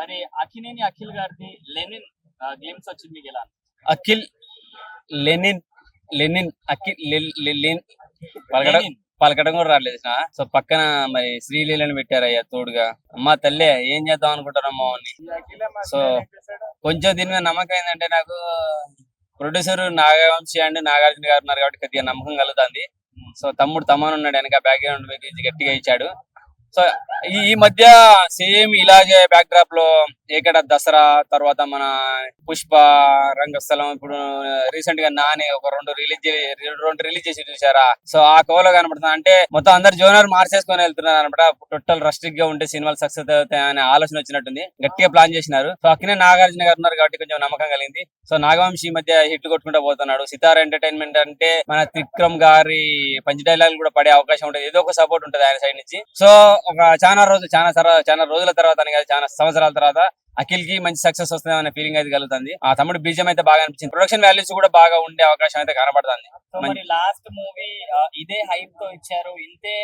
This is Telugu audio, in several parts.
మరి అఖినేని అఖిల్ గారిది లెనిన్ గేమ్స్ వచ్చింది మీకు ఎలా అఖిల్ లెనిన్ లెనిన్ అఖిల్ లె- లె- లెన్- పలకడం లెనిన్. పలకడం కూడా రాలేదు. సో పక్కన మరి శ్రీలీలను పెట్టారయ్యా తోడుగా. అమ్మా తల్లే ఏం చేద్దాం అనుకుంటారమ్మా అని. సో కొంచెం దీని మీద నమ్మకం ఏంటంటే నాకు ప్రొడ్యూసర్ నాగవంశి అండ్ నాగార్జున గారు ఉన్నారు కాబట్టి కొద్దిగా నమ్మకం కలుగుతుంది. సో తమ్ముడు తమ్మను ఉన్నాడు వెనక బ్యాక్గ్రౌండ్ మ్యూజిక్ గట్టిగా ఇచ్చాడు. సో ఈ మధ్య సేమ్ ఇలాగే బ్యాక్ డ్రాప్లో ఏకడ దసరా తర్వాత మన పుష్ప రంగస్థలం ఇప్పుడు రీసెంట్గా నాని ఒక రెండు రిలీజ్ రెండు రిలీజ్ చేసి చూసారా సో ఆ కోలో కనబడుతుంది? అంటే మొత్తం అందరు జోనర్ మార్చేసుకొని వెళ్తున్నారు అనమాట. టోటల్ రస్ట్రిక్గా ఉంటే సినిమాలు సక్సెస్ అవుతాయి అనే ఆలోచన వచ్చినట్టుంది. గట్టిగా ప్లాన్ చేసినారు. సో అక్కనే నాగార్జున గారు ఉన్నారు కాబట్టి కొంచెం నమ్మకం కలిగింది. సో నాగవంశి ఈ మధ్య హిట్ కొట్టుకుంటూ పోతున్నాడు. సితార్ ఎంటర్టైన్మెంట్ అంటే మన త్రిక్రమ్ గారి పంచ డైలాగ్ కూడా పడే అవకాశం ఉంటుంది. ఏదో ఒక సపోర్ట్ ఉంటుంది ఆయన సైడ్ నుంచి. సో ఒక చాలా రోజు చాలా చాలా రోజుల తర్వాత అని కాదు చాలా సంవత్సరాల తర్వాత అఖిల్కి మంచి సక్సెస్ వస్తుంది అనే ఫీలింగ్ అయితే కలుగుతుంది. ఆ తమ్ముడు బీజం అయితే బాగా అనిపించింది. ప్రొడక్షన్ వాల్యూస్ కూడా బాగా ఉండే అవకాశం అయితే కనబడుతుంది. మరి లాస్ట్ మూవీ ఇదే హైప్తో ఇచ్చారు. ఇంతే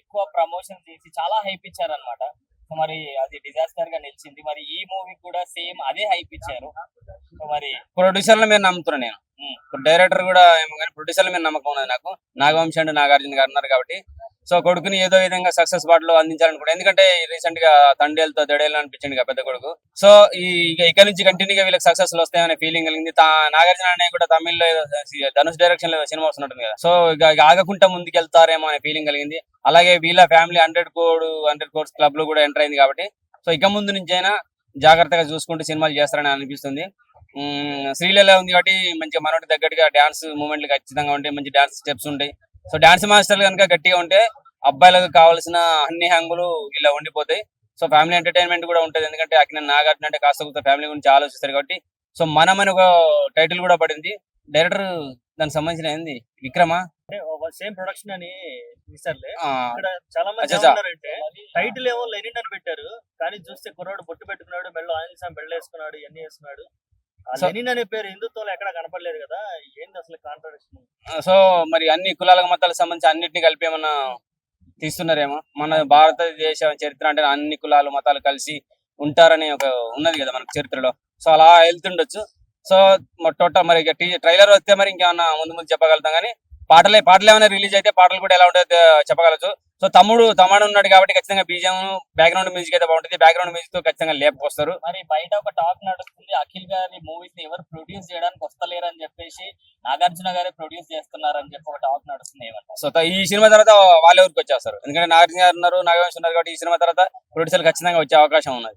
ఎక్కువ ప్రమోషన్ చేసి చాలా హైప్ ఇచ్చారు అనమాట మరి అది డిజాస్టర్గా నిలిచింది. మరి ఈ మూవీ కూడా సేమ్ అదే హైప్ ఇచ్చారు. మరి ప్రొడ్యూసర్ల మీద నమ్ముతున్నా నేను. డైరెక్టర్ కూడా ఏమో కానీ ప్రొడ్యూసర్ల మీద నమ్మకం ఉన్నది నాకు. నాగవంశి అండ్ నాగార్జున గారు ఉన్నారు కాబట్టి సో కొడుకుని ఏదో విధంగా సక్సెస్ బాటలో అందించాలనుకుంటా ఎందుకంటే రీసెంట్గా తండేలతో దడేళ్ళు అనిపించింది పెద్ద కొడుకు. సో ఈ ఇక నుంచి కంటిన్యూగా వీళ్ళకి సక్సెస్ వస్తాయనే ఫీలింగ్ కలిగింది. నాగార్జున అనే కూడా తమిళ్ళో ఏదో ధనుష్ డైరెక్షన్లో సినిమా వస్తున్నట్టుంది కదా. సో ఇక ఆగకుండా ముందుకెళ్తారేమో అనే ఫీలింగ్ కలిగింది. అలాగే వీళ్ళ ఫ్యామిలీ హండ్రెడ్ కోడ్ హండ్రెడ్ కోర్స్ క్లబ్లో కూడా ఎంటర్ అయింది కాబట్టి. సో ఇక ముందు నుంచి అయినా జాగ్రత్తగా చూసుకుంటూ సినిమాలు చేస్తారని అనిపిస్తుంది. ఉమ్, శ్రీలీల ఉంది కాబట్టి మంచి మనోటి తగ్గట్టుగా డాన్స్ మూమెంట్లు ఖచ్చితంగా ఉంటాయి. మంచి డాన్స్ స్టెప్స్ ఉంటాయి. సో డాన్స్ మాస్టర్లు కనుక గట్టిగా ఉంటే అబ్బాయిలకు కావాల్సిన అన్ని హంగులు ఇలా ఉండిపోతాయి. సో ఫ్యామిలీ ఎంటర్టైన్మెంట్ కూడా ఉంటుంది. ఎందుకంటే అక్కడ నాగార్జున అంటే కాస్త కొంత ఫ్యామిలీ గురించి ఆలోచిస్తారు కాబట్టి. సో మనం అని ఒక టైటిల్ కూడా పడింది. డైరెక్టర్ దానికి సంబంధించిన ఏంది? విక్రమా? సేమ్ ప్రొడక్షన్ అని తీసారులే చాలా మంది. ఏమన్నారంటే టైటిల్ ఏమో లెనిన్ అని పెట్టారు. కానీ చూస్తే కుర్రాడు బొట్టు పెట్టుకున్నాడు మెడలో ఆంజనేయ స్వామి బెళ్ళ వేసుకున్నాడు. ఇవన్నీ వేసుకున్నాడు లెనిన్ అనే పేరు హిందుత్వంలో ఎక్కడ కనపడలేదు కదా. ఏంది అసలు సో మరి అన్ని కులాలకు మతాలకు సంబంధించి అన్నిటిని కలిపి ఏమన్నా తీస్తున్నారేమో? మన భారతదేశ చరిత్ర అంటే అన్ని కులాలు మతాలు కలిసి ఉంటారని ఒక ఉన్నది కదా మనకు చరిత్రలో. సో అలా వెళ్తుండొచ్చు. సో టోటల్ మరి ట్రైలర్ వస్తే మరి ఇంకేమన్నా ముందు ముందు చెప్పగలుగుతాం కానీ పాటలే పాటలు ఏమైనా రిలీజ్ అయితే పాటలు కూడా ఎలా ఉంటుందో చెప్పగలచ్చు. సో తమ్ముడు తమ్ముడు ఉన్నాడు కాబట్టి ఖచ్చితంగా బీజం బ్యాక్గ్రౌండ్ మ్యూజిక్ అయితే బాగుంటుంది. బ్యాక్గ్రౌండ్ మ్యూజిక్తో ఖచ్చితంగా లేపుకొస్తారు. మరి బయట ఒక టాక్ నడుస్తుంది. అఖిల్ గారి మూవీస్ని ఎవరు ప్రొడ్యూస్ చేయడానికి వస్తలేరు అని చెప్పేసి నాగార్జున గారే ప్రొడ్యూస్ చేస్తున్నారు అని చెప్పి ఒక టాక్ నడుస్తుంది ఏమంటారు? సో ఈ సినిమా తర్వాత వాళ్ళ ఊరికి వచ్చేస్తారు ఎందుకంటే నాగార్జున గారు ఉన్నారు నాగవంశ్ ఉన్నారు కాబట్టి ఈ సినిమా తర్వాత ప్రొడ్యూసర్ ఖచ్చితంగా వచ్చే అవకాశం ఉన్నది.